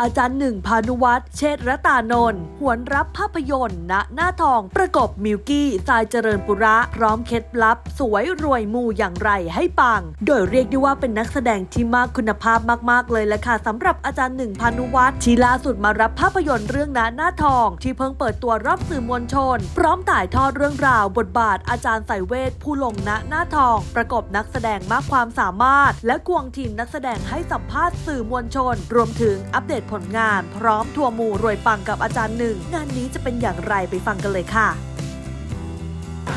อาจารย์หนึ่งพานุวัฒน์เชษรตานนท์หวนรับภาพยนตร์ณหน้าทองประกบมิวกี้สายเจริญปุระ พร้อมเคล็ดลับ สวยรวยมูอย่างไรให้ปัง โดยเรียกได้ว่าเป็นนักแสดงที่มากคุณภาพมากๆเลยแหละค่ะสำหรับอาจารย์หนึ่งพานุวัฒน์ที่ล่าสุดมารับภาพยนตร์เรื่องณหน้าทอง ที่เพิ่งเปิดตัวรอบสื่อมวลชน พร้อมถ่ายทอดเรื่องราว บทบาทอาจารย์สายเวทผู้ลงณหน้าทอง ประกบนักแสดงมากความสามารถ และควงทีมนักแสดงให้สัมภาษณ์สื่อมวลชน รวมถึงอัปเดตผลงาน พร้อมทัวร์มูรวยปังกับอาจารย์หนึ่ง งานนี้จะเป็นอย่างไรไปฟังกันเลยค่ะ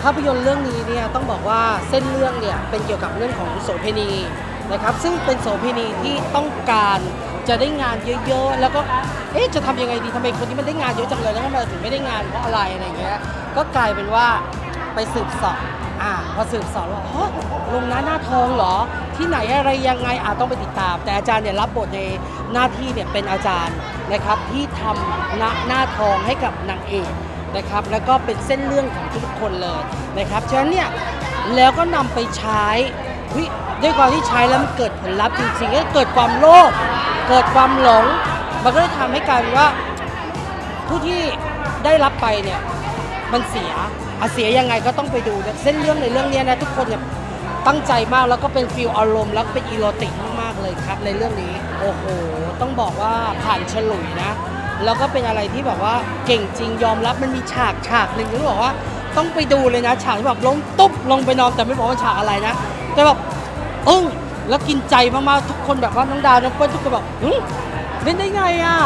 ภาพยนตร์เรื่องนี้เนี่ยต้องบอกว่าเส้นเรื่องเนี่ยเป็นเกี่ยวกับเรื่องของโสเภณีนะครับซึ่งเป็นโสเภณีที่ต้องการจะได้งานเยอะๆ แล้วก็เอ๊ะจะทำยังไงดีทำไมคนที่มันได้งานเยอะจังเลยแล้วทำไมถึงไม่ได้งานเพราะอะไรอะไรเงี้ยก็กลายเป็นว่าไปสืบสอบอ่าพอสืบสอบว่าฮะลงหน้าหน้าทองเหรอ ที่ไหนอะไรยังไงอาต้องไปติดตาม แต่อาจารย์เนี่ยรับบทใน หน้าที่เนี่ยเป็นอาจารย์นะครับที่ทำหน้าหน้าทองให้กับนางเอกนะครับแล้วก็เป็นเส้นเรื่องของทุกคนเลยนะครับฉะนั้นเนี่ยแล้วก็นำไปใช้ด้วยความที่ใช้แล้วมันเกิดผลลัพธ์จริงๆก็เกิดความโลภเกิดความหลง มันก็เลยทำให้กลายเป็นว่าผู้ที่ได้รับไปเนี่ยมันเสียอะเสียยังไงก็ต้องไปดูเส้นเรื่องในเรื่องนี้นะทุกคนเนี่ย ตั้งใจมากแล้วก็เป็นฟิลอารมณ์แล้วก็เป็นอีโรติกมากๆเลยครับในเรื่องนี้ โอ้โห ต้องบอกว่าผ่านฉลุยนะ แล้วก็เป็นอะไรที่แบบว่าเก่งจริงยอมรับมันมีฉากฉากหนึ่งที่บอกว่าต้องไปดูเลยนะฉากที่แบบล้มตุ๊บลงไปนอนแต่ไม่บอกว่าฉากอะไรนะ แต่แบบอึ้งแล้วกินใจมากๆทุกคนแบบว่าน้องดาวน้องเปิ้ลทุกคนแบบหึเล่นได้ไงอะ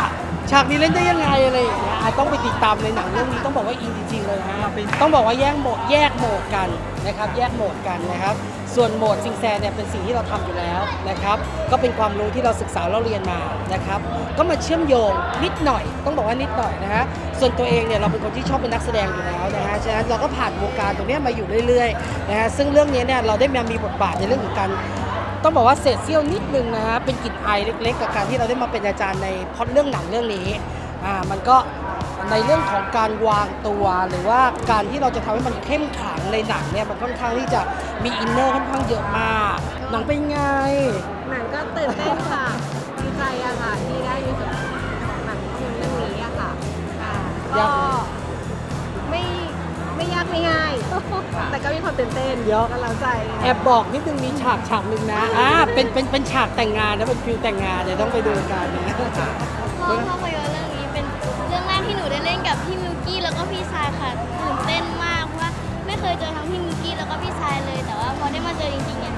ฉากนี้เล่นได้ยังไงอะไรอย่างเงี้ยอะต้องไปติดตามในหนังเรื่องนี้ต้องบอกว่าอินจริงๆเลยฮะต้องบอกว่าแยกโหมดแยกโหมดกันนะครับแยกโหมดกันนะครับ ส่วนโหมดซิงแซเนี่ยเป็นสิ่งที่เราทำอยู่แล้วนะครับก็เป็นความรู้ที่เราศึกษาเราเรียนมานะครับก็มาเชื่อมโยงนิดหน่อย ต้องบอกว่านิดหน่อยนะฮะส่วนตัวเองเนี่ยเราเป็นคนที่ชอบเป็นนักแสดงอยู่แล้วนะฮะฉะนั้นเราก็ผ่านวงการตรงเนี้ยมาอยู่เรื่อยๆนะฮะซึ่งเรื่องนี้เนี่ยเราได้มามีบทบาทในเรื่องของการ ต้องบอกว่าเศษเสี้ยวนิดนึงนะฮะเป็นกลิ่นอายเล็กๆ กับการที่เราได้มาเป็นอาจารย์ในพล็อดเรื่องหนังเรื่องนี้อ่ามันก็ในเรื่องของการวางตัวหรือว่าการที่เราจะทำให้มันเข้มขลังในหนังเนี่ยมันค่อนข้างที่จะมีอินเนอร์ค่อนข้างเยอะมากหนังเป็นไงหนังก็ตื่นเต้นค่ะดีใจอะค่ะที่ได้มีส่วนของหนังภาพยนตร์เรื่องนี้อะค่ะอ่าก็ไม่ไม่ ยากไม่ง่าย แต่ก็มีความตื่นเต้นเดี๋ยวก็เราใจแอบบอกนิดนึงมีฉากฉากหนึ่งนะอ่าเป็นเป็นเป็นฉากแต่งงานนะเป็นฟิลแต่งงานเดี๋ยวต้องไปดูกันนะชอบภาพยนตร์เรื่องนี้เป็นเรื่องแรกที่หนูได้เล่นกับพี่มิวกี้แล้วก็พี่ชายค่ะตื่นเต้นมากเพราะว่าไม่เคยเจอทั้งพี่มิวกี้แล้วก็พี่ชายเลย แต่ว่าพอได้มาเจอจริงๆเนี่ย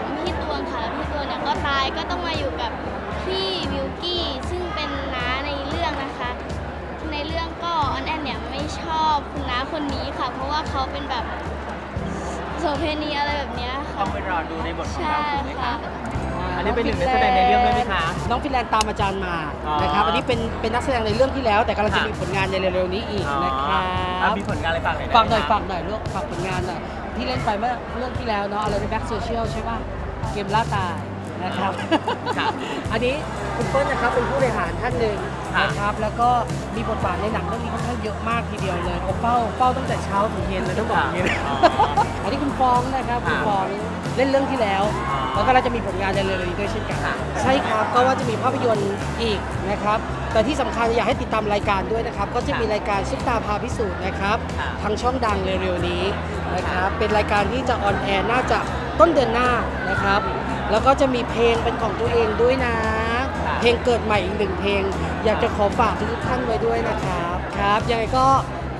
ของพี่ตวงค่ะแล้วพี่ตวงเนี่ยก็ตายก็ต้องมาอยู่กับพี่มิวกี้ซึ่งเป็นน้าในเรื่องนะคะ ในเรื่องก็ออนแอนเนี่ยไม่ชอบคุณน้าคนนี้ค่ะ เพราะว่าเขาเป็นแบบโสเภณีอะไรแบบเนี้ยต้ค่ะ องไปรอดูในบทของใช่เราถูกไหมค่ะคะอันนี้เป็นหนึ่งในแสดงในเรื่องด้วยไหมคะน้องฟินแลนด์ตามอาจารย์มาอ๋อนะครับ อันนี้เป็นเป็นนักแสดงในเรื่องที่แล้ว แต่กำลังจะค่ะ มีผลงานในเร็วๆนี้อีกนะครัอะบมีผลงานอะไรฝากหน่อยได้ฝากหน่อยไมคะ ฝากหน่อยลูกฝากผลงานหน่อย ที่เล่นไปเมื่อเรื่องที่แล้วเนาะอะไรในแบ็กโซเชียลใช่ป่ะ เกมล่าตาย นะครับค่ะอันนี้คุณเปิ้ลนะครับเป็นผู้บริหารท่านหนึ่งค่ะนะครับ แล้วก็มีบทบาทในหนังเรื่องนี้ค่อนข้างเยอะมากทีเดียวเลยโอ้เฝ้าเฝ้าตั้งแต่เช้าถึงเย็นเลยต้องบอกอย่างนี้นะอ๋ออันนี้คุณฟองนะครับคุณค่ะฟองเล่นเรื่องที่แล้วอ๋อแล้วก็เราจะมีผลงานในเร็วๆนี้ด้วยเช่นกัน ค่ะ ใช่ครับก็ว่าจะมีภาพยนตร์อีกนะครับ แต่ที่สำคัญอยากให้ติดตามรายการด้วยนะครับ ก็จะมีรายการซุปตาพาพิสูจน์นะครับ ค่ะทางช่องดังเร็วๆนี้นะครับ เป็นรายการที่จะออนแอร์น่าจะต้นเดือนหน้านะครับ แล้วก็จะมีเพลงเป็นของตัวเองด้วยนะค่ะเพลงเกิดใหม่อีกหนึ่งเพลง อยากจะขอฝากทุกๆท่านไว้ด้วยนะครับครับยังไงก็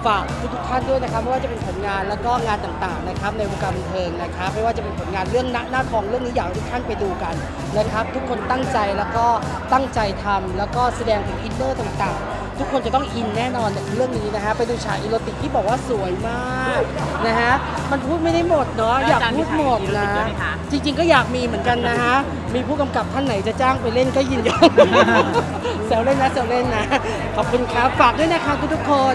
ฝากทุกๆท่านด้วยนะครับไม่ว่าจะเป็นผลงานแล้วก็งานต่างๆนะครับในวงการบันเทิงนะครับ ไม่ว่าจะเป็นผลงานเรื่องหน้าหน้าทองเรื่องนี้อยากให้ทุกท่านไปดูกันนะครับ ทุกคนตั้งใจแล้วก็ตั้งใจทำแล้วก็แสดงถึงอินเนอร์ต่างๆ ทุกคนจะต้องอินแน่นอนกับเรื่องนี้นะฮะไปดูฉากอีโรติกที่บอกว่าสวยมากนะฮะมันพูดไม่ได้หมดเนาะอยากพูดหมดนะแล้วอาจารย์มีฉากอีโรติกด้วยไหมคะจริง ๆ ก็อยากมีเหมือนกันนะฮะมีผู้กำกับท่านไหนจะจ้างไปเล่นก็ยินยอมแซวเล่นนะแซวเล่นนะขอบคุณครับฝากด้วยนะครับทุกๆคน